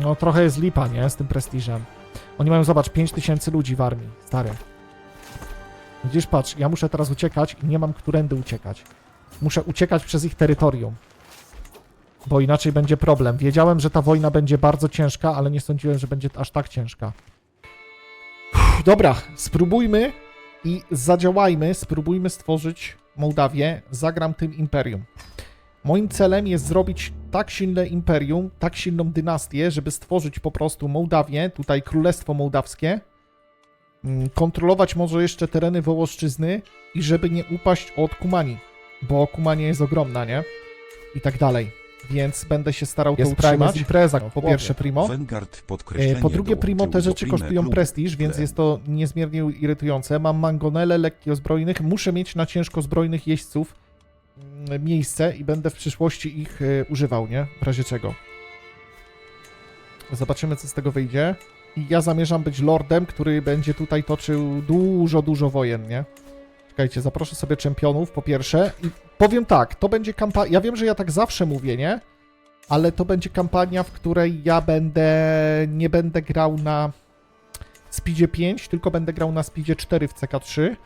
No trochę jest lipa, nie? Z tym prestiżem. Oni mają, zobacz, 5000 ludzi w armii, stary. Widzisz, patrz, ja muszę teraz uciekać i nie mam którędy uciekać. Muszę uciekać przez ich terytorium. Bo inaczej będzie problem. Wiedziałem, że ta wojna będzie bardzo ciężka, ale nie sądziłem, że będzie aż tak ciężka. Uff, dobra, spróbujmy i zadziałajmy. Spróbujmy stworzyć Mołdawię. Zagram tym imperium. Moim celem jest zrobić tak silne imperium, tak silną dynastię, żeby stworzyć po prostu Mołdawię, tutaj Królestwo Mołdawskie, mm, kontrolować może jeszcze tereny Wołoszczyzny i żeby nie upaść od Kumani, bo Kumania jest ogromna, nie? I tak dalej. Więc będę się starał to Jest prime, utrzymać. jest impreza, po chłopie. pierwsze primo. E, Po drugie, primo, te rzeczy kosztują prestiż, więc jest to niezmiernie irytujące. Mam mangonele, lekki zbrojnych. Muszę mieć na ciężko zbrojnych jeźdźców miejsce i będę w przyszłości ich e, używał, nie? W razie czego. Zobaczymy, co z tego wyjdzie. I ja zamierzam być lordem, który będzie tutaj toczył dużo, dużo wojen, nie? Czekajcie, zaproszę sobie czempionów po pierwsze. I powiem tak, to będzie kampania. Ja wiem, że ja tak zawsze mówię, nie? ale to będzie kampania, w której ja będę nie będę grał na speedzie 5, tylko będę grał na speedzie 4 w CK3 e,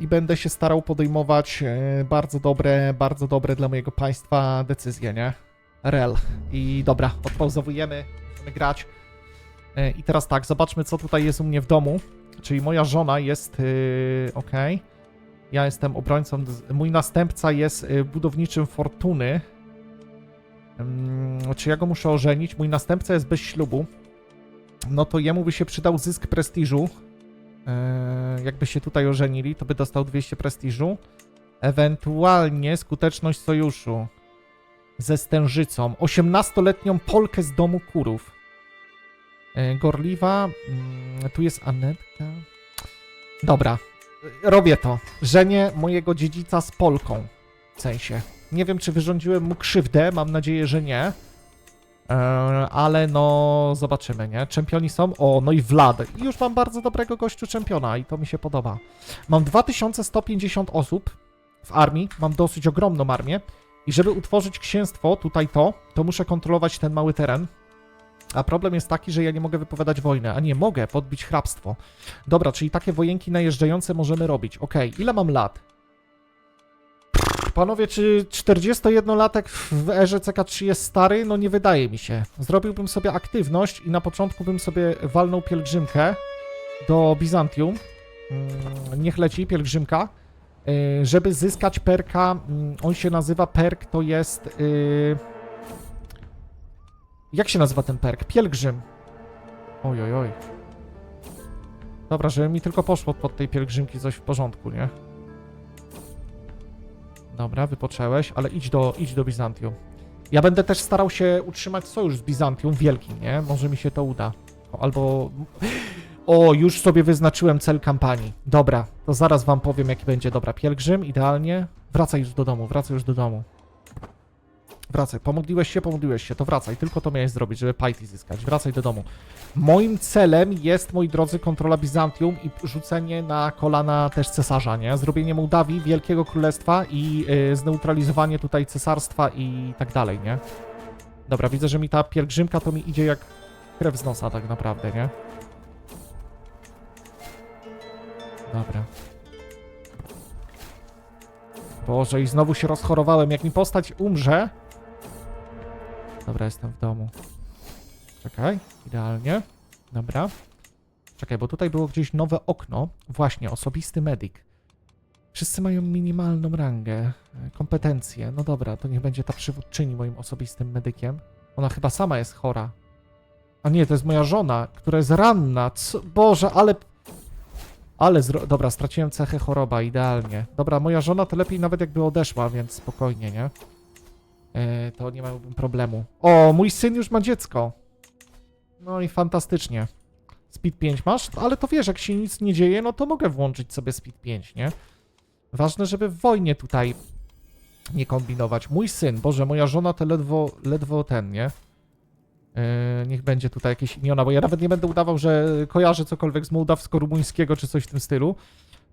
i będę się starał podejmować e, bardzo dobre, bardzo dobre dla mojego państwa decyzje, nie? Rel. I dobra, odpauzowujemy, możemy grać. E, I teraz tak, zobaczmy co tutaj jest u mnie w domu. Czyli moja żona jest, ok. Ja jestem obrońcą, mój następca jest budowniczym fortuny. Czy ja go muszę ożenić? Mój następca jest bez ślubu. No to jemu by się przydał zysk prestiżu. Yy, jakby się tutaj ożenili, to by dostał 200 prestiżu. Ewentualnie skuteczność sojuszu ze stężycą. 18-letnią Polkę z domu kurów. Yy, gorliwa. Yy, tu jest Anetka. Dobra. Robię to. Żenię mojego dziedzica z Polką. W sensie. Nie wiem, czy wyrządziłem mu krzywdę, mam nadzieję, że nie. E, ale no, zobaczymy, nie? Czempioni są. O, no i Vlad. I już mam bardzo dobrego gościu czempiona i to mi się podoba. Mam 2150 osób w armii, mam dosyć ogromną armię. I żeby utworzyć księstwo, tutaj to, to muszę kontrolować ten mały teren. A problem jest taki, że ja nie mogę wypowiadać wojny, a nie mogę podbić hrabstwo. Dobra, czyli takie wojenki najeżdżające możemy robić. Okej, ile mam lat? Panowie, czy 41-latek w erze CK3 jest stary? No nie wydaje mi się. Zrobiłbym sobie aktywność i na początku bym sobie walnął pielgrzymkę do Bizantium. Mm, Niech leci pielgrzymka. y, Żeby zyskać perka, mm, on się nazywa perk, to jest... y, Jak się nazywa ten perk? Pielgrzym. Oj, oj, oj. Dobra, żeby mi tylko poszło pod tej pielgrzymki coś w porządku, nie? Dobra, wypoczęłeś, ale idź do, idź do Bizantium. Ja będę też starał się utrzymać sojusz z Bizantium wielkim, nie? Może mi się to uda. Albo... O, już sobie wyznaczyłem cel kampanii. Dobra, to zaraz wam powiem, jaki będzie. Dobra, pielgrzym, idealnie. Wracaj już do domu, wracaj już do domu. Wracaj, pomodliłeś się, pomodliłeś się, to wracaj, tylko to miałeś zrobić, żeby Piety zyskać. Wracaj do domu. Moim celem jest, moi drodzy, kontrola Bizantium i rzucenie na kolana też cesarza, nie? Zrobienie Mołdawii, Wielkiego Królestwa i y, zneutralizowanie tutaj cesarstwa i tak dalej, nie? Dobra, widzę, że mi ta pielgrzymka to mi idzie jak krew z nosa tak naprawdę, nie? Dobra. Boże, i znowu się rozchorowałem. Jak mi postać umrze... Dobra, jestem w domu. Czekaj, idealnie. Dobra. Czekaj, bo tutaj było gdzieś nowe okno. Właśnie, osobisty medyk. Wszyscy mają minimalną rangę, e, kompetencje. No dobra, to niech będzie ta przywódczyni moim osobistym medykiem. Ona chyba sama jest chora. A nie, to jest moja żona, która jest ranna. Co? Boże, ale... Ale zro... Dobra, straciłem cechę choroba, idealnie. Dobra, moja żona to lepiej nawet jakby odeszła, więc spokojnie, nie? E, to nie miałbym problemu. O, mój syn już ma dziecko. No i fantastycznie. Speed 5 masz? Ale to wiesz, jak się nic nie dzieje, no to mogę włączyć sobie Speed 5, nie? Ważne, żeby w wojnie tutaj nie kombinować. Mój syn, Boże, moja żona to ledwo, ledwo ten, nie? Yy, niech będzie tutaj jakieś imiona, bo ja nawet nie będę udawał, że kojarzę cokolwiek z mołdawsko-rumuńskiego czy coś w tym stylu.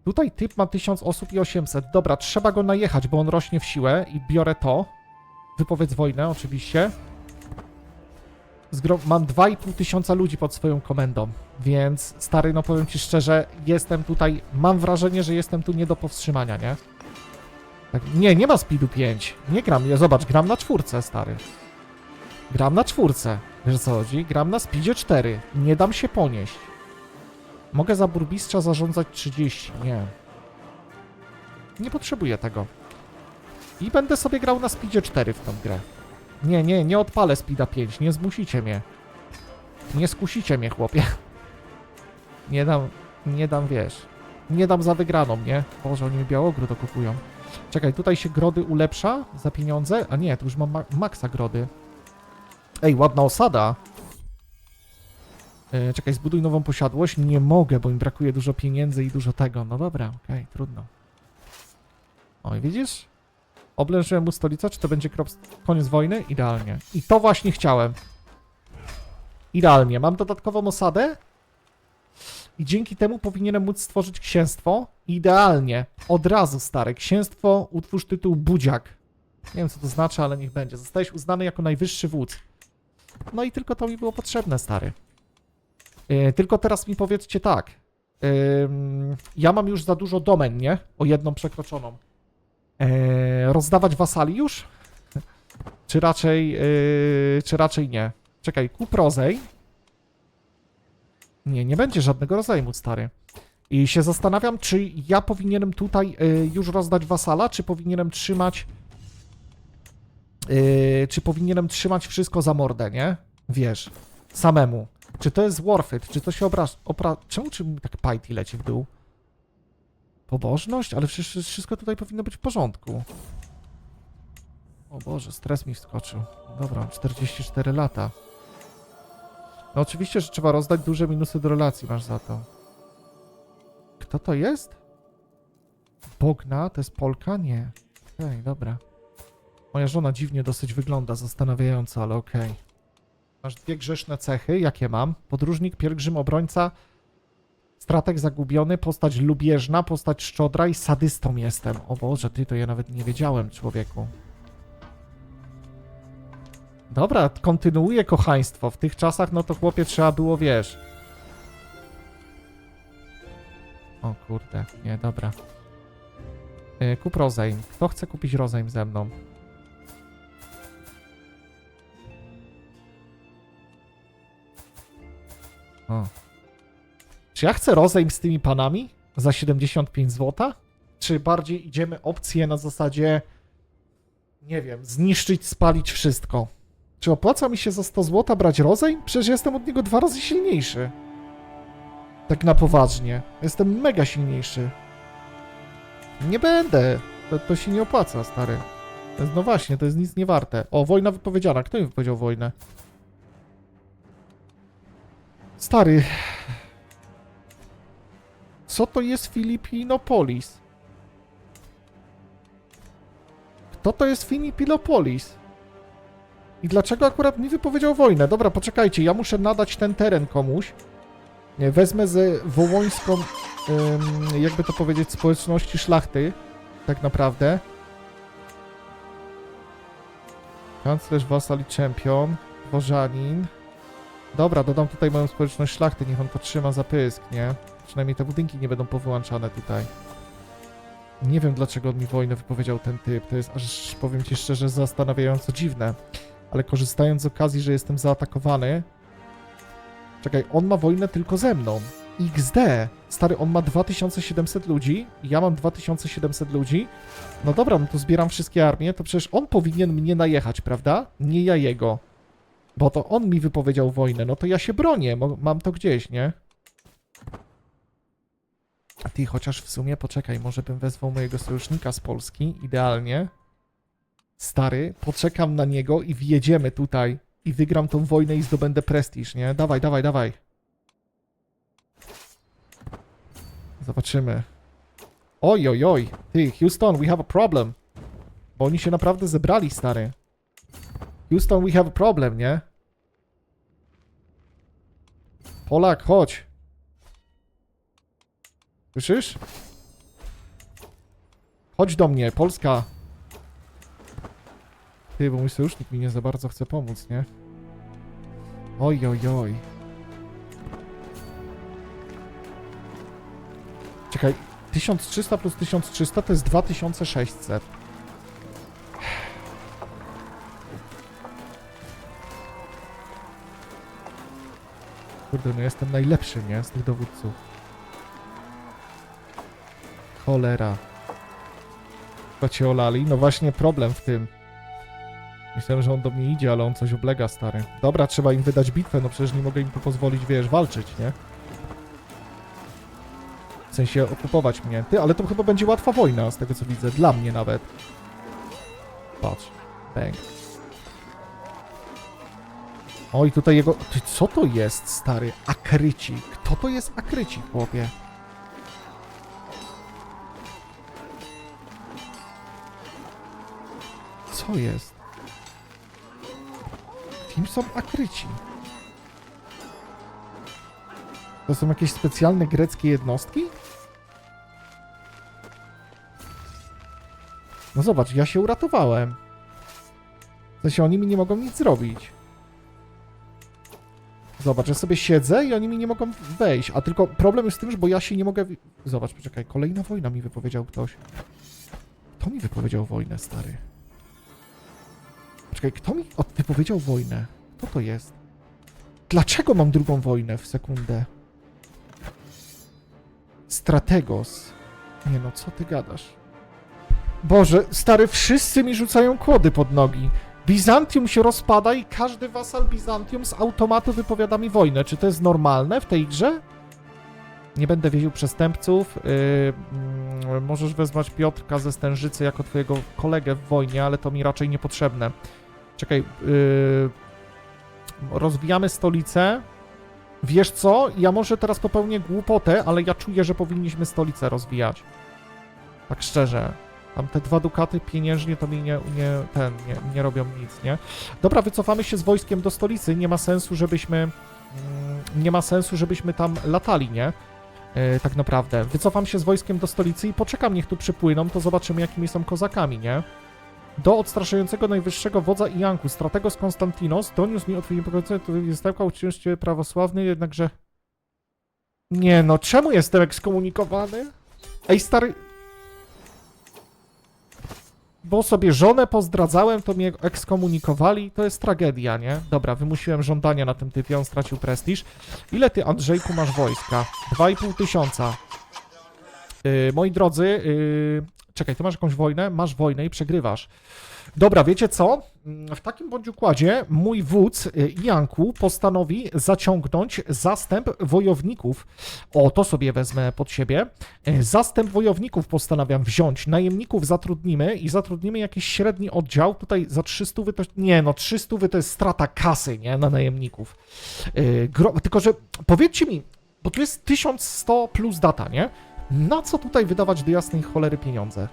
Tutaj typ ma 1000 osób i 800. Dobra, trzeba go najechać, bo on rośnie w siłę i biorę to. Wypowiedz wojnę, oczywiście. zgro- mam 2,5 tysiąca ludzi pod swoją komendą, więc stary, no powiem ci szczerze, jestem tutaj, mam wrażenie, że jestem tu nie do powstrzymania, nie? Tak, nie, nie ma speedu 5. Nie gram, ja zobacz, gram na czwórce, stary. Gram na czwórce. Wiesz co chodzi? Gram na speedzie 4. Nie dam się ponieść. Mogę za burmistrza zarządzać 30. Nie. Nie potrzebuję tego. I będę sobie grał na speedzie 4 w tą grę. Nie, nie, nie odpalę speeda 5. Nie zmusicie mnie. Nie skusicie mnie, chłopie. Nie dam, nie dam, wiesz. Nie dam za wygraną, nie? Boże, oni mi białogród okupują. Czekaj, tutaj się grody ulepsza za pieniądze? A nie, tu już mam ma maksa grody. Ej, ładna osada. E, czekaj, zbuduj nową posiadłość. Nie mogę, bo mi brakuje dużo pieniędzy i dużo tego. No dobra, okej, trudno. Oj, widzisz? Oblężyłem mu stolicę, czy to będzie krop... koniec wojny? Idealnie. I to właśnie chciałem. Idealnie. Mam dodatkową osadę i dzięki temu powinienem móc stworzyć księstwo. Idealnie. Od razu, stare. Księstwo, utwórz tytuł Budziak. Nie wiem, co to znaczy, ale niech będzie. Zostałeś uznany jako najwyższy wódz. No i tylko to mi było potrzebne, stary. Yy, tylko teraz mi powiedzcie tak. Ym, ja mam już za dużo domen, nie? O jedną przekroczoną. Yy, rozdawać już? Czy raczej, yy, czy raczej nie? Czekaj, kup rozej. Nie, nie będzie żadnego rozejmu, stary. I się zastanawiam, czy ja powinienem tutaj y, już rozdać wasala, czy powinienem trzymać. y, czy powinienem trzymać wszystko za mordę, nie? Wiesz, samemu. Czy to jest worth it? Czy to się. Opra... Czemu czy mi tak Piety leci w dół? Pobożność? Ale przecież wszystko tutaj powinno być w porządku. O Boże, stres mi wskoczył. Dobra, 44 lata. No oczywiście, że trzeba rozdać duże minusy do relacji, masz za to. Kto to jest? Bogna? To jest Polka? Nie. Okej, dobra. Moja żona dziwnie dosyć wygląda, zastanawiająco, ale okej. Masz dwie grzeszne cechy. Jakie mam? Podróżnik, pielgrzym, obrońca, strateg zagubiony, postać lubieżna, postać szczodra i sadystą jestem. O Boże, ty, to ja nawet nie wiedziałem, człowieku. Dobra, kontynuuję kochaństwo. W tych czasach, no to chłopie trzeba było, wiesz. O kurde, nie, dobra. Yy, kup rozejm. Kto chce kupić rozejm ze mną? O. Czy ja chcę rozejm z tymi panami za 75 zł? Czy bardziej idziemy opcję na zasadzie, nie wiem, zniszczyć, spalić wszystko? Czy opłaca mi się za 100 zł brać rozejm? Przecież jestem od niego dwa razy silniejszy. Tak na poważnie. Jestem mega silniejszy. Nie będę. To, to się nie opłaca, stary. No właśnie, to jest nic nie warte. O, wojna wypowiedziana. Kto mi wypowiedział wojnę? Stary. Co to jest Filipinopolis? Kto to jest Filipinopolis? I dlaczego akurat mi wypowiedział wojnę? Dobra, poczekajcie, ja muszę nadać ten teren komuś. Wezmę ze wołońską, jakby to powiedzieć, społeczności szlachty, tak naprawdę. Kanclerz, wasal i dworzanin. Dobra, dodam tutaj moją społeczność szlachty, niech on podtrzyma zapysk, nie? Przynajmniej te budynki nie będą powyłączane tutaj. Nie wiem, dlaczego mi wojnę wypowiedział ten typ. To jest aż, powiem ci szczerze, zastanawiająco dziwne. Ale korzystając z okazji, że jestem zaatakowany... Czekaj, on ma wojnę tylko ze mną. XD! Stary, on ma 2700 ludzi, ja mam 2700 ludzi. No dobra, no to zbieram wszystkie armie, to przecież on powinien mnie najechać, prawda? Nie ja jego. Bo to on mi wypowiedział wojnę, no to ja się bronię, mam to gdzieś, nie? Ty, chociaż w sumie, poczekaj, może bym wezwał mojego sojusznika z Polski, idealnie. Stary, poczekam na niego i wjedziemy tutaj. I wygram tą wojnę i zdobędę prestiż, nie? Dawaj, dawaj, dawaj. Zobaczymy. Oj, oj, oj. Ty, Houston, we have a problem. Bo oni się naprawdę zebrali, stary. Houston, we have a problem, nie? Polak, chodź. Słyszysz? Chodź do mnie, Polska. Ty, bo mój sojusznik mi nie za bardzo chce pomóc, nie? Oj, oj, oj. Czekaj, 1300 plus 1300 to jest 2600. Kurde, no jestem najlepszy, nie? Z tych dowódców. Cholera. Chyba cię olali? No właśnie problem w tym. Myślałem, że on do mnie idzie, ale on coś oblega, stary. Dobra, trzeba im wydać bitwę, no przecież nie mogę im pozwolić, wiesz, walczyć, nie? W sensie okupować mnie. Ty, ale to chyba będzie łatwa wojna, z tego co widzę. Dla mnie nawet. Patrz. Bang. Oj, tutaj jego... Ty, co to jest, stary? Akryci. Kto to jest akryci, chłopie? Co jest? Kim są akryci? To są jakieś specjalne greckie jednostki? No zobacz, ja się uratowałem. W sensie oni mi nie mogą nic zrobić. Zobacz, ja sobie siedzę i oni mi nie mogą wejść. A tylko problem jest w tym, że bo ja się nie mogę... Zobacz, poczekaj, kolejna wojna mi wypowiedział ktoś. Kto mi wypowiedział wojnę, stary? Poczekaj, kto mi od- wypowiedział wojnę? Kto to jest? Dlaczego mam drugą wojnę w sekundę? Strategos. Nie no, co ty gadasz? Boże, stary, wszyscy mi rzucają kłody pod nogi. Bizantium się rozpada i każdy wasal Bizantium z automatu wypowiada mi wojnę. Czy to jest normalne w tej grze? Nie będę wiedział przestępców. Yy, mm, możesz wezwać Piotrka ze Stężycy jako twojego kolegę w wojnie, ale to mi raczej niepotrzebne. Czekaj, yy, rozwijamy stolicę. Wiesz co? Ja może teraz popełnię głupotę, ale ja czuję, że powinniśmy stolicę rozwijać. Tak szczerze. Tam te dwa dukaty pieniężnie to mi nie, nie, ten, nie, nie robią nic, nie? Dobra, wycofamy się z wojskiem do stolicy. Nie ma sensu, żebyśmy. mm, Nie ma sensu, żebyśmy tam latali, nie? E, tak naprawdę. Wycofam się z wojskiem do stolicy i poczekam, niech tu przypłyną, to zobaczymy, jakimi są kozakami, nie? Do odstraszającego najwyższego wodza Ianku, strategos Konstantinos, doniósł mi o twoim pokoju, to jest taka uczciwość prawosławny, jednakże... Nie no, czemu jestem ekskomunikowany? Ej, stary... Bo sobie żonę pozdradzałem, to mnie ekskomunikowali, to jest tragedia, nie? Dobra, wymusiłem żądania na tym typie, on stracił prestiż. Ile ty, Andrzejku, masz wojska? 2,5 tysiąca. Yy, moi drodzy, yy, czekaj, ty masz jakąś wojnę? Masz wojnę i przegrywasz. Dobra, wiecie co? W takim bądź układzie mój wódz y, Janku postanowi zaciągnąć zastęp wojowników. O, to sobie wezmę pod siebie. Y, Zastęp wojowników postanawiam wziąć. Najemników zatrudnimy i zatrudnimy jakiś średni oddział. Tutaj za 300 wy to... Nie, no 300 wy to jest strata kasy, nie? Na najemników. Y, Gro... Tylko, że powiedzcie mi, bo tu jest 1100 plus data, nie? Na co tutaj wydawać do jasnej cholery pieniądze?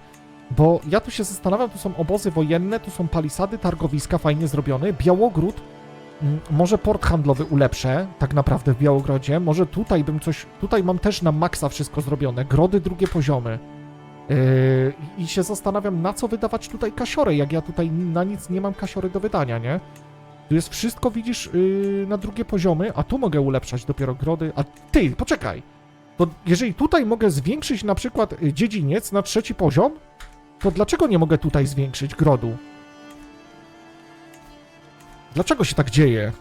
Bo ja tu się zastanawiam, tu są obozy wojenne, tu są palisady, targowiska fajnie zrobione, Białogród, mm, może port handlowy ulepszę, tak naprawdę w Białogrodzie, może tutaj bym coś, tutaj mam też na maksa wszystko zrobione, grody drugie poziomy. Yy, I się zastanawiam, na co wydawać tutaj kasiory, jak ja tutaj na nic nie mam kasiory do wydania, nie? Tu jest wszystko, widzisz, yy, na drugie poziomy, a tu mogę ulepszać dopiero grody, a ty, poczekaj, to jeżeli tutaj mogę zwiększyć na przykład y, dziedziniec na trzeci poziom, to dlaczego nie mogę tutaj zwiększyć grodu? Dlaczego się tak dzieje?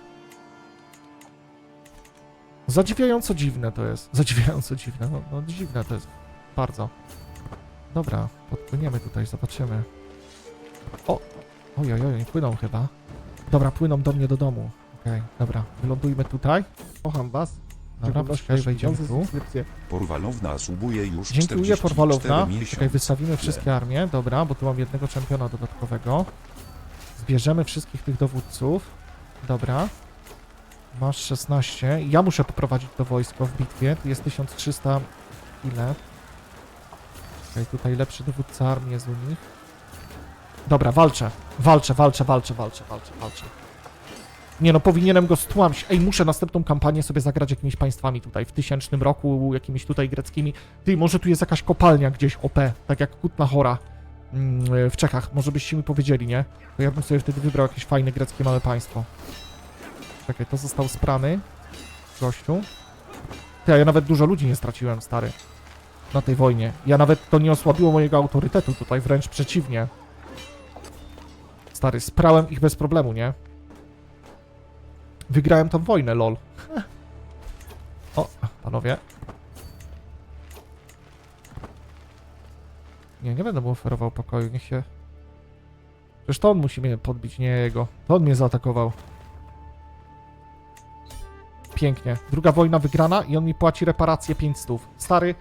Zadziwiająco dziwne to jest. Zadziwiająco dziwne. No, no dziwne to jest. Bardzo. Dobra, podpłyniemy tutaj, zobaczymy. O! Oj, oj, oj, płyną chyba. Dobra, płyną do mnie do domu. Okej, dobra. Wylądujmy tutaj. Kocham was. Dobra, poczekaj, wejdziemy tu. Porwalowna subuje już Dziękuję, 44 Porwalowna. Czekaj, wystawimy wszystkie armie. Dobra, bo tu mam jednego czempiona dodatkowego. Zbierzemy wszystkich tych dowódców. Dobra. Masz 16. Ja muszę poprowadzić to wojsko w bitwie. Tu jest 1300... Ile? Czekaj, tutaj lepszy dowódca armii jest u nich. Dobra, walczę. Walczę, walczę, walczę, walczę, walczę, walczę. Nie no, powinienem go stłamsić. Ej, muszę następną kampanię sobie zagrać jakimiś państwami tutaj w tysięcznym roku, jakimiś tutaj greckimi. Ty, może tu jest jakaś kopalnia gdzieś OP, tak jak Kutna Chora mm, w Czechach. Może byście mi powiedzieli, nie? To ja bym sobie wtedy wybrał jakieś fajne greckie małe państwo. Czekaj, to został sprany. Gościu. Ty, a ja nawet dużo ludzi nie straciłem, stary. Na tej wojnie. Ja nawet to nie osłabiło mojego autorytetu tutaj, wręcz przeciwnie. Stary, sprałem ich bez problemu, nie? Wygrałem tą wojnę, lol. O, panowie. Nie, nie będę mu oferował pokoju, niech się... Przecież to on musi mnie podbić, nie jego. To on mnie zaatakował. Pięknie. Druga wojna wygrana i on mi płaci reparację 500. Stary,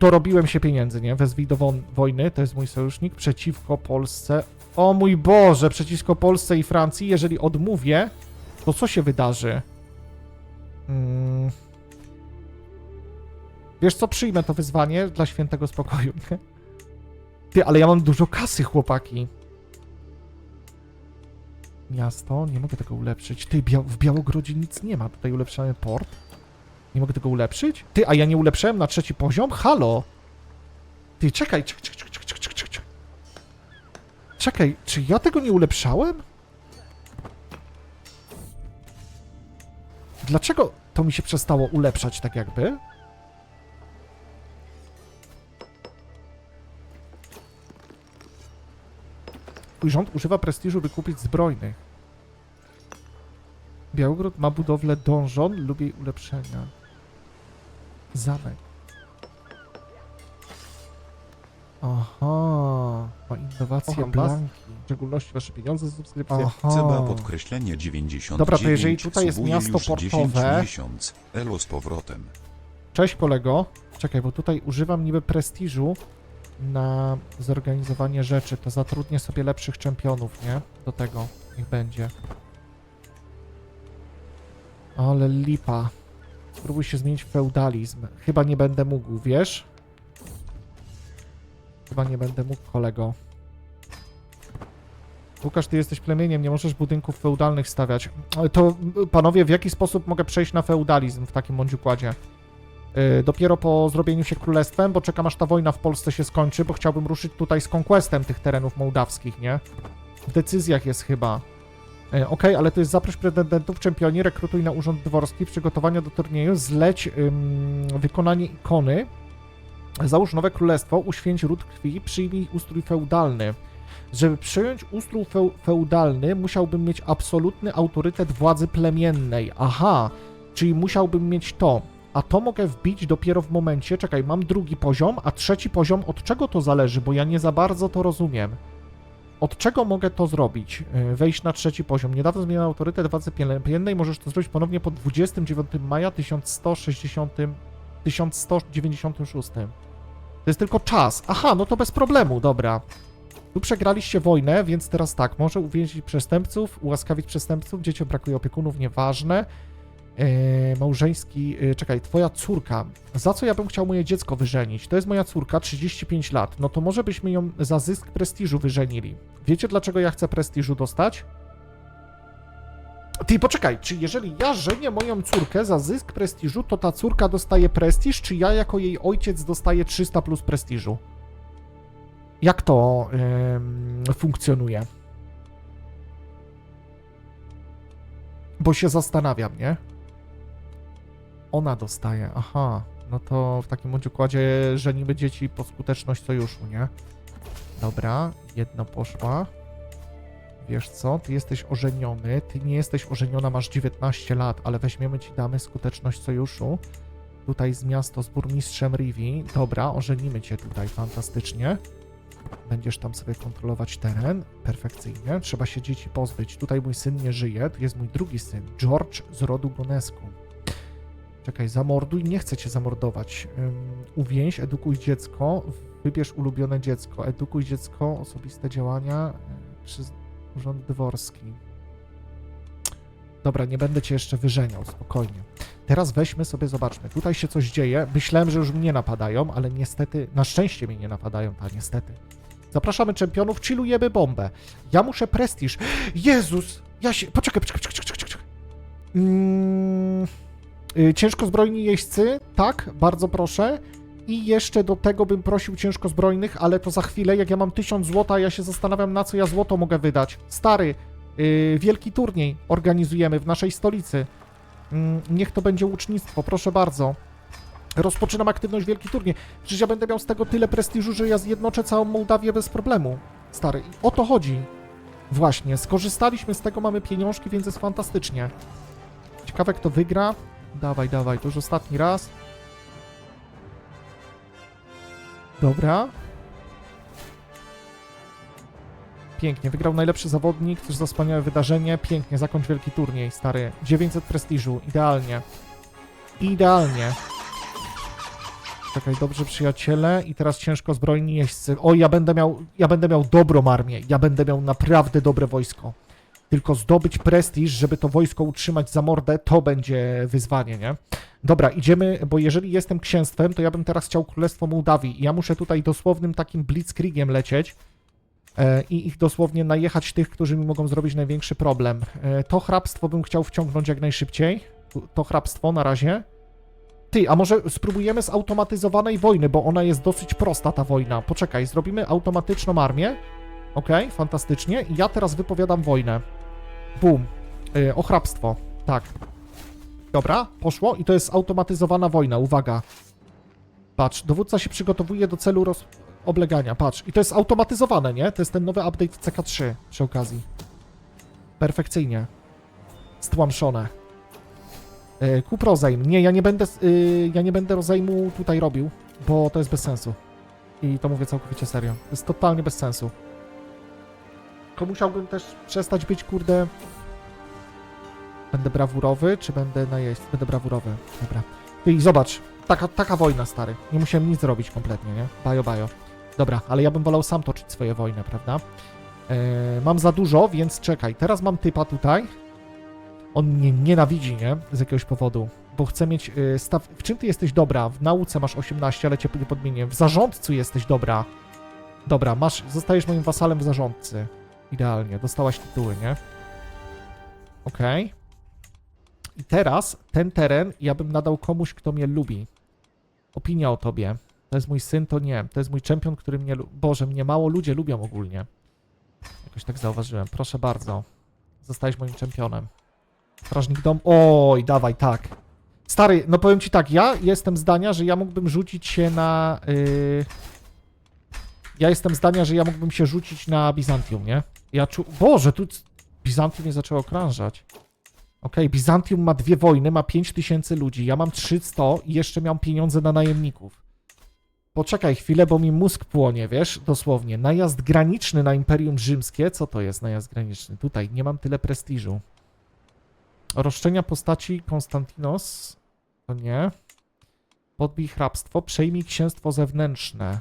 dorobiłem się pieniędzy, nie? Wezwij do wojny, to jest mój sojusznik, przeciwko Polsce. O mój Boże, przeciwko Polsce i Francji. Jeżeli odmówię, to co się wydarzy? Mm. Wiesz co, przyjmę to wyzwanie dla świętego spokoju? Ty, ale ja mam dużo kasy, chłopaki. Miasto, nie mogę tego ulepszyć. Ty, Bia w Białogrodzie nic nie ma. Tutaj ulepszamy port. Nie mogę tego ulepszyć? Ty, a ja nie ulepszyłem na trzeci poziom? Halo! Ty, czekaj, czekaj, czekaj. Czekaj, czy ja tego nie ulepszałem? Dlaczego to mi się przestało ulepszać tak jakby? Twój rząd używa prestiżu, by kupić zbrojnych. Białogród ma budowlę dążon lub jej ulepszenia. Zamek. Aha, ma innowacje Kocham was. blanki. W szczególności wasze pieniądze za subskrypcję. Ceba podkreślenie 99. Dobra, to jeżeli tutaj jest subuje miasto już 10 portowe- miesiąc. Elo z powrotem. Cześć kolego. Czekaj, bo tutaj używam niby prestiżu na zorganizowanie rzeczy. To zatrudnię sobie lepszych czempionów, nie? Do tego niech będzie. Ale lipa. Spróbuj się zmienić w feudalizm. Chyba nie będę mógł, wiesz? Chyba nie będę mógł, kolego. Łukasz, ty jesteś plemieniem, nie możesz budynków feudalnych stawiać. To, panowie, w jaki sposób mogę przejść na feudalizm w takim bądź układzie? Yy, dopiero po zrobieniu się królestwem, bo czekam aż ta wojna w Polsce się skończy, bo chciałbym ruszyć tutaj z konkwestem tych terenów mołdawskich, nie? W decyzjach jest chyba. Yy, Okej, ale to jest zaproś pretendentów, czempionii, rekrutuj na urząd dworski, przygotowania do turnieju, zleć ym, wykonanie ikony, załóż nowe królestwo, uświęć ród krwi, przyjmij ustrój feudalny. Żeby przyjąć ustrój feu feudalny, musiałbym mieć absolutny autorytet władzy plemiennej. Aha, czyli musiałbym mieć to. A to mogę wbić dopiero w momencie, czekaj, mam drugi poziom, a trzeci poziom, od czego to zależy, bo ja nie za bardzo to rozumiem. Od czego mogę to zrobić? Yy, Wejść na trzeci poziom. Niedawno zmieniłem autorytet władzy plemiennej, możesz to zrobić ponownie po 29 maja 1160, 1196. To jest tylko czas. Aha, no to bez problemu, dobra. Tu przegraliście wojnę, więc teraz tak, może uwięzić przestępców, ułaskawić przestępców, dzieciom brakuje opiekunów, nieważne. Eee, małżeński, e, czekaj, twoja córka. Za co ja bym chciał moje dziecko wyżenić? To jest moja córka, 35 lat. No to może byśmy ją za zysk prestiżu wyżenili. Wiecie, dlaczego ja chcę prestiżu dostać? Ty, poczekaj, czy jeżeli ja żenię moją córkę za zysk prestiżu, to ta córka dostaje prestiż, czy ja jako jej ojciec dostaję 300 plus prestiżu? Jak to em, funkcjonuje? Bo się zastanawiam, nie? Ona dostaje, aha. No to w takim bądź układzie żenimy dzieci po skuteczność sojuszu, nie? Dobra, jedno poszła. Wiesz co, ty jesteś ożeniony, ty nie jesteś ożeniona, masz 19 lat, ale weźmiemy ci, damy skuteczność sojuszu. Tutaj z miasto z burmistrzem Rivi. Dobra, ożenimy cię tutaj, fantastycznie. Będziesz tam sobie kontrolować teren. Perfekcyjnie. Trzeba się dzieci pozbyć. Tutaj mój syn nie żyje. Tu jest mój drugi syn, George z rodu Gonesku. Czekaj, zamorduj. Nie chcę cię zamordować. Um, uwięź, edukuj dziecko. Wybierz ulubione dziecko. Edukuj dziecko, osobiste działania. y, Przez urząd dworski. Dobra, nie będę cię jeszcze wyżeniał, spokojnie. Teraz weźmy sobie, zobaczmy. Tutaj się coś dzieje. Myślałem, że już mnie napadają, ale niestety, na szczęście mnie nie napadają, a niestety. Zapraszamy czempionów, chillujemy bombę. Ja muszę prestiż. Jezus! Ja się... Poczekaj, poczekaj, poczekaj, poczekaj, poczekaj. Mm, y, ciężkozbrojni jeźdźcy, tak, bardzo proszę. I jeszcze do tego bym prosił ciężkozbrojnych, ale to za chwilę, jak ja mam 1000 złota, ja się zastanawiam, na co ja złoto mogę wydać. Stary, Yy, wielki turniej organizujemy w naszej stolicy. Mm, niech to będzie łucznictwo, proszę bardzo. Rozpoczynam aktywność Wielki Turniej. Przecież ja będę miał z tego tyle prestiżu, że ja zjednoczę całą Mołdawię bez problemu. Stary, o to chodzi. Właśnie, skorzystaliśmy z tego, mamy pieniążki, więc jest fantastycznie. Ciekawe, kto wygra. Dawaj, dawaj, to już ostatni raz. Dobra. Pięknie, wygrał najlepszy zawodnik, coś za wspaniałe wydarzenie. Pięknie, zakończ wielki turniej, stary. 900 prestiżu, idealnie. Idealnie. Czekaj, dobrze przyjaciele i teraz ciężko zbrojni jeźdźcy. O, ja będę miał, ja będę miał dobrą armię, ja będę miał naprawdę dobre wojsko. Tylko zdobyć prestiż, żeby to wojsko utrzymać za mordę, to będzie wyzwanie, nie? Dobra, idziemy, bo jeżeli jestem księstwem, to ja bym teraz chciał Królestwo Mołdawii i ja muszę tutaj dosłownym takim blitzkriegiem lecieć e, i ich dosłownie najechać tych, którzy mi mogą zrobić największy problem. E, to hrabstwo bym chciał wciągnąć jak najszybciej. To hrabstwo na razie. Ty, a może spróbujemy z automatyzowanej wojny, bo ona jest dosyć prosta, ta wojna. Poczekaj, zrobimy automatyczną armię. Okej, fantastycznie. I ja teraz wypowiadam wojnę. Bum. Yy, o hrabstwo. Tak. Dobra, poszło i to jest automatyzowana wojna, uwaga. Patrz, dowódca się przygotowuje do celu roz... oblegania, patrz. I to jest automatyzowane, nie? To jest ten nowy update CK3 przy okazji. Perfekcyjnie. Stłamszone. Yy, Kup rozejm. Nie, ja nie będę, yy, ja nie będę rozejmu tutaj robił, bo to jest bez sensu. I to mówię całkowicie serio. To jest totalnie bez sensu. Tylko musiałbym też przestać być, kurde... Będę brawurowy, czy będę najeźdź? Będę brawurowy. Dobra. I zobacz, taka, taka wojna, stary. Nie musiałem nic zrobić kompletnie, nie? Bajo, bajo. Dobra, ale ja bym wolał sam toczyć swoje wojny, prawda? Yy, mam za dużo, więc czekaj. Teraz mam typa tutaj. On mnie nienawidzi, nie? Z jakiegoś powodu. Bo chce mieć yy, staw... W czym ty jesteś dobra? W nauce masz 18, ale cię podmienię. W zarządcu jesteś dobra. Dobra, masz... Zostajesz moim wasalem w zarządcy. Idealnie. Dostałaś tytuły, nie? Okej. I teraz ten teren ja bym nadał komuś, kto mnie lubi. Opinia o tobie. To jest mój syn, to nie. To jest mój czempion, który mnie... Boże, mnie mało ludzie lubią ogólnie. Jakoś tak zauważyłem. Proszę bardzo. Zostałeś moim czempionem. Strażnik dom. Oj, dawaj, tak. Stary, no powiem ci tak, ja jestem zdania, że ja mógłbym rzucić się na. Yy... Ja jestem zdania, że ja mógłbym się rzucić na Bizantium, nie? Ja czu... Boże, tu Bizantium nie zaczęło okrążać. Okej, Bizantium ma dwie wojny, ma 5000 ludzi, ja mam 300 i jeszcze miałem pieniądze na najemników. Poczekaj chwilę, bo mi mózg płonie, wiesz, dosłownie. Najazd graniczny na Imperium Rzymskie, co to jest najazd graniczny? Tutaj nie mam tyle prestiżu. Roszczenia postaci Konstantinos. To nie. Podbij hrabstwo. Przejmij księstwo zewnętrzne.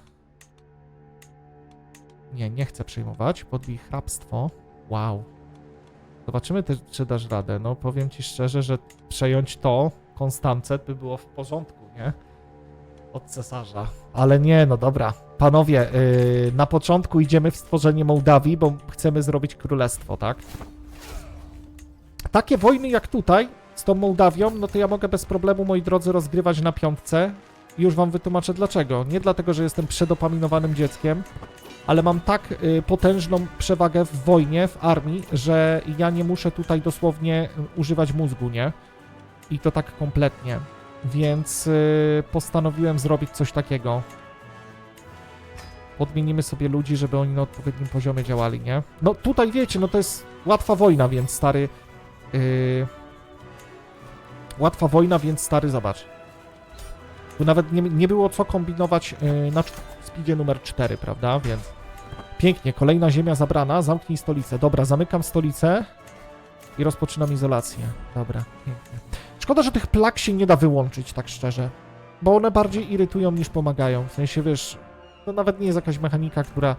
Nie, nie chcę przejmować. Podbij hrabstwo. Wow. Zobaczymy czy dasz radę. No, powiem ci szczerze, że przejąć to, Konstancet, by było w porządku, nie? Od cesarza. Ale nie, no dobra. Panowie, yy, na początku idziemy w stworzenie Mołdawii, bo chcemy zrobić królestwo, tak? Takie wojny jak tutaj, z tą Mołdawią, no to ja mogę bez problemu, moi drodzy, rozgrywać na piątce. Już wam wytłumaczę dlaczego. Nie dlatego, że jestem przedopaminowanym dzieckiem, ale mam tak y, potężną przewagę w wojnie, w armii, że ja nie muszę tutaj dosłownie y, używać mózgu, nie? I to tak kompletnie. Więc y, postanowiłem zrobić coś takiego. Podmienimy sobie ludzi, żeby oni na odpowiednim poziomie działali, nie? No tutaj wiecie, no to jest łatwa wojna, więc stary... Yy... Łatwa wojna, więc stary, zobacz. Tu nawet nie, nie było co kombinować yy, na speedzie numer 4, prawda? Więc pięknie, kolejna ziemia zabrana, zamknij stolicę. Dobra, zamykam stolicę i rozpoczynam izolację. Dobra, pięknie. Szkoda, że tych plag się nie da wyłączyć, tak szczerze. Bo one bardziej irytują niż pomagają. W sensie, wiesz, to nawet nie jest jakaś mechanika, która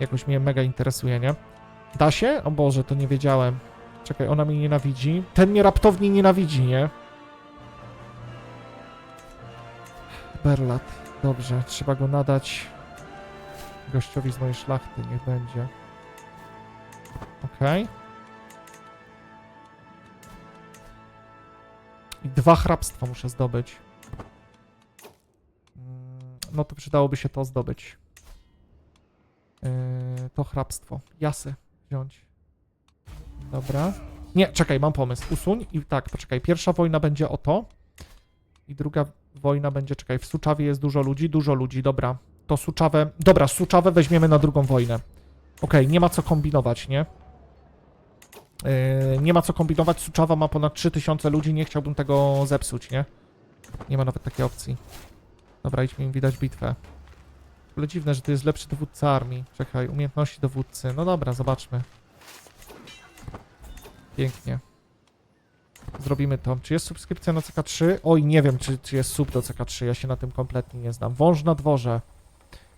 jakoś mnie mega interesuje, nie? Da się? O Boże, to nie wiedziałem. Czekaj, ona mnie nienawidzi. Ten mnie raptownie nienawidzi, nie? Berlat. Dobrze, trzeba go nadać gościowi z mojej szlachty, niech będzie. Okej. I dwa hrabstwa muszę zdobyć. Mm, No to przydałoby się to zdobyć. Yy, to hrabstwo. Jasy wziąć. Dobra. Nie, czekaj, mam pomysł. Usuń i tak, poczekaj. Pierwsza wojna będzie o to. I druga wojna będzie, czekaj, w Suczawie jest dużo ludzi, dużo ludzi, dobra. To Suczawę, dobra, Suczawę weźmiemy na drugą wojnę. Okej, nie ma co kombinować, nie? Yy, nie ma co kombinować, Suczawa ma ponad 3000 ludzi, nie chciałbym tego zepsuć, nie? Nie ma nawet takiej opcji. Dobra, idźmy im widać bitwę. Ale dziwne, że to jest lepszy dowódca armii. Czekaj, umiejętności dowódcy. No dobra, zobaczmy. Pięknie. Zrobimy to. Czy jest subskrypcja na CK3? Oj, nie wiem, czy, czy jest sub do CK3. Ja się na tym kompletnie nie znam. Wąż na dworze.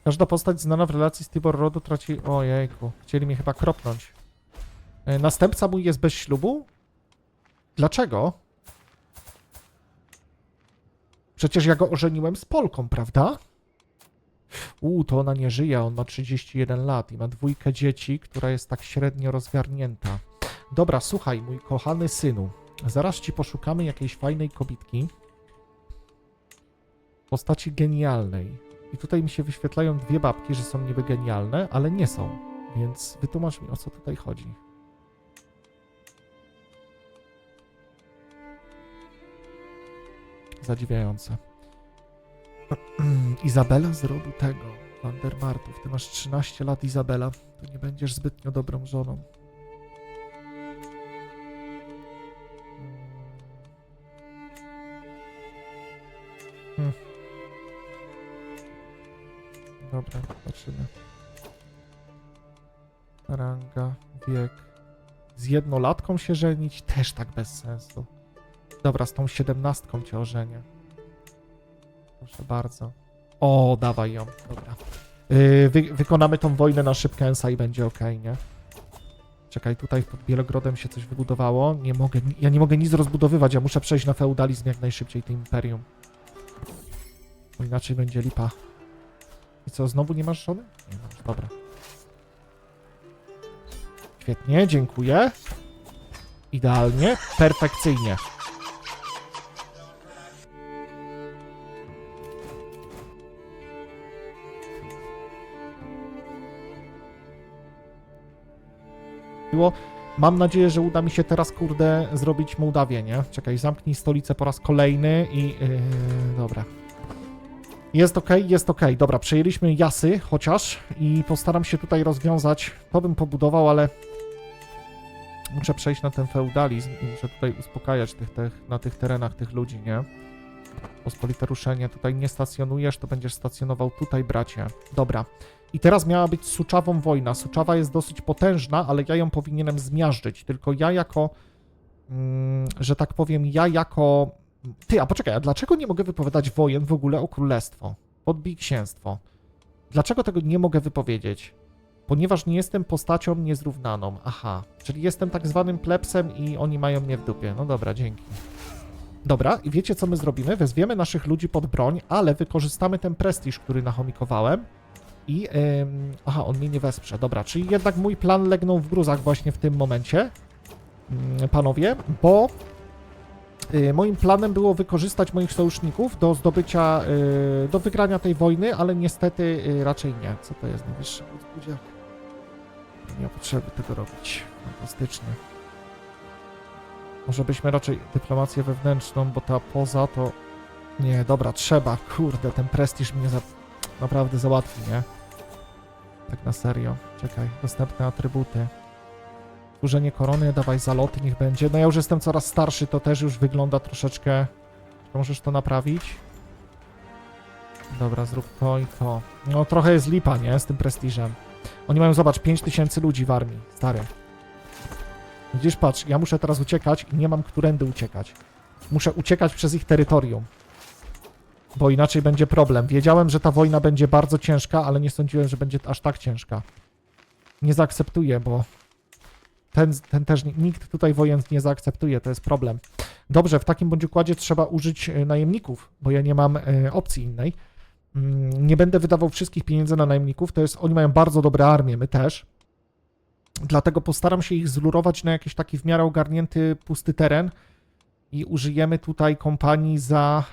Każda postać znana w relacji z Tibor Rodu traci... Ojejku. Chcieli mnie chyba kropnąć. E, Następca mój jest bez ślubu? Dlaczego? Przecież ja go ożeniłem z Polką, prawda? Uuu, to ona nie żyje, on ma 31 lat i ma dwójkę dzieci, która jest tak średnio rozgarnięta. Dobra, słuchaj, mój kochany synu. Zaraz ci poszukamy jakiejś fajnej kobitki. Postaci genialnej. I tutaj mi się wyświetlają dwie babki, że są niby genialne, ale nie są. Więc wytłumacz mi, o co tutaj chodzi. Zadziwiające. Izabela z rodu tego, Vandermartów. Ty masz 13 lat, Izabela. To nie będziesz zbytnio dobrą żoną. Dobra, patrzymy. Ranga, wiek. Z jednolatką się żenić? Też tak bez sensu. Dobra, z tą siedemnastką cię ożenię. Proszę bardzo. O, dawaj ją. Dobra. Yy, wy, wykonamy tą wojnę na szybkęsa i będzie ok, nie? Czekaj, tutaj pod Bielogrodem się coś wybudowało. Nie mogę, ja nie mogę nic rozbudowywać, ja muszę przejść na feudalizm jak najszybciej, tym imperium. Bo inaczej będzie lipa. I co, znowu nie masz żony? Nie masz, dobra. Świetnie, dziękuję. Idealnie, perfekcyjnie. było. Mam nadzieję, że uda mi się teraz, kurde, zrobić Mołdawię, nie? Czekaj, zamknij stolicę po raz kolejny i... Yy, dobra. Jest ok, jest ok. Dobra, przejęliśmy Jasy chociaż i postaram się tutaj rozwiązać... To bym pobudował, ale... Muszę przejść na ten feudalizm i muszę tutaj uspokajać tych, tych, na tych terenach tych ludzi, nie? Pospolite ruszenie. Tutaj nie stacjonujesz, to będziesz stacjonował tutaj, bracie. Dobra. I teraz miała być Suczawą wojna. Suczawa jest dosyć potężna, ale ja ją powinienem zmiażdżyć. Tylko ja jako, mm, że tak powiem, ja jako... Ty, a poczekaj, a dlaczego nie mogę wypowiadać wojen w ogóle o królestwo? Podbij księstwo. Dlaczego tego nie mogę wypowiedzieć? Ponieważ nie jestem postacią niezrównaną. Aha, czyli jestem tak zwanym plebsem i oni mają mnie w dupie. No dobra, dzięki. Dobra, i wiecie co my zrobimy? Wezwiemy naszych ludzi pod broń, ale wykorzystamy ten prestiż, który nachomikowałem i... Aha, on mnie nie wesprze. Dobra, czyli jednak mój plan legnął w gruzach właśnie w tym momencie, ym, panowie, bo moim planem było wykorzystać moich sojuszników do zdobycia, y, do wygrania tej wojny, ale niestety y, raczej nie. Co to jest najwyższy budziak? Nie ma potrzeby tego robić. Fantastycznie. Może byśmy raczej dyplomację wewnętrzną, bo ta poza to... Nie, dobra, trzeba. Kurde, ten prestiż mnie za... naprawdę załatwi, nie? Tak na serio. Czekaj, dostępne atrybuty. Służenie korony, dawaj zaloty, niech będzie. No ja już jestem coraz starszy, to też już wygląda troszeczkę... Możesz to naprawić? Dobra, zrób to i to. No trochę jest lipa, nie? Z tym prestiżem. Oni mają, zobacz, 5000 ludzi w armii. Stary. Widzisz, patrz, ja muszę teraz uciekać i nie mam którędy uciekać. Muszę uciekać przez ich terytorium. Bo inaczej będzie problem. Wiedziałem, że ta wojna będzie bardzo ciężka, ale nie sądziłem, że będzie aż tak ciężka. Nie zaakceptuję, bo ten, ten też nikt tutaj wojen nie zaakceptuje, to jest problem. Dobrze, w takim bądź układzie trzeba użyć e, najemników, bo ja nie mam e, opcji innej. Mm, Nie będę wydawał wszystkich pieniędzy na najemników, to jest, oni mają bardzo dobre armie, my też. Dlatego postaram się ich zlurować na jakiś taki w miarę ogarnięty, pusty teren i użyjemy tutaj kompanii za